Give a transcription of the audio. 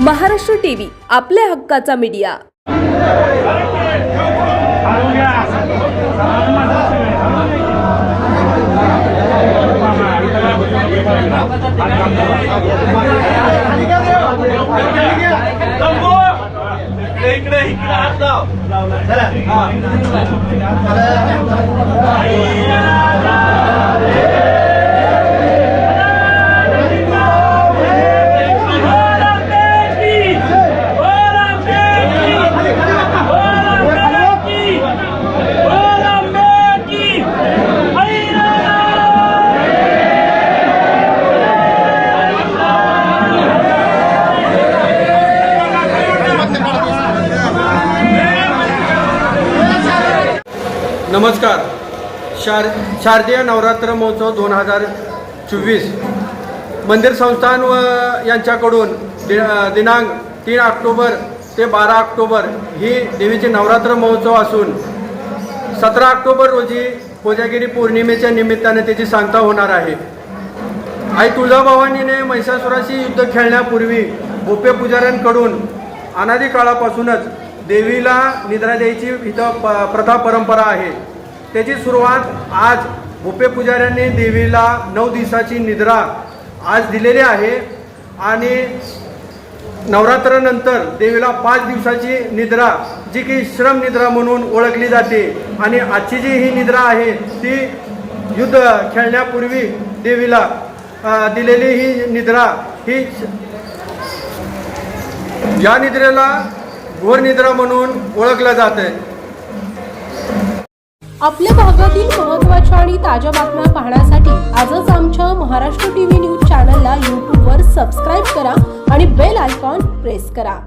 Maharashtra TV आपल्या हक्काचा media. नमस्कार. शार शारदीय नवरात्र महोत्सव दोन हजार चोवीस. मंदिर संस्थान व यांच्याकडून दि दिनांक तीन ऑक्टोबर ते बारा ऑक्टोबर ही देवीचे नवरात्र महोत्सव असून सतरा ऑक्टोबर रोजी कोजागिरी पौर्णिमेच्या निमित्ताने त्याची सांगता होणार आहे. आई तुळजाभवानीने महिषासुराशी युद्ध खेळण्यापूर्वी भोपे पुजाऱ्यांकडून अनादी काळापासूनच देवीला निद्रा द्यायची इथं प प्रथा परंपरा आहे. त्याची सुरुवात आज भोपे पुजाऱ्यांनी देवीला नऊ दिवसाची निद्रा आज दिलेली आहे आणि नवरात्रानंतर देवीला पाच दिवसाची निद्रा जी की श्रम निद्रा म्हणून ओळखली जाते. आणि आजची जी ही निद्रा आहे ती युद्ध खेळण्यापूर्वी देवीला दिलेली ही निद्रा ही या निद्रेला घोरनिद्रा म्हणून ओळखलं जात आहे आपल्या भागातील महत्त्वाच्या आणि ताज्या बातम्या पाहण्यासाठी आजच आमच्या महाराष्ट्र टीव्ही न्यूज चॅनलला यूट्यूबवर सबस्क्राईब करा आणि बेल आयकॉन प्रेस करा.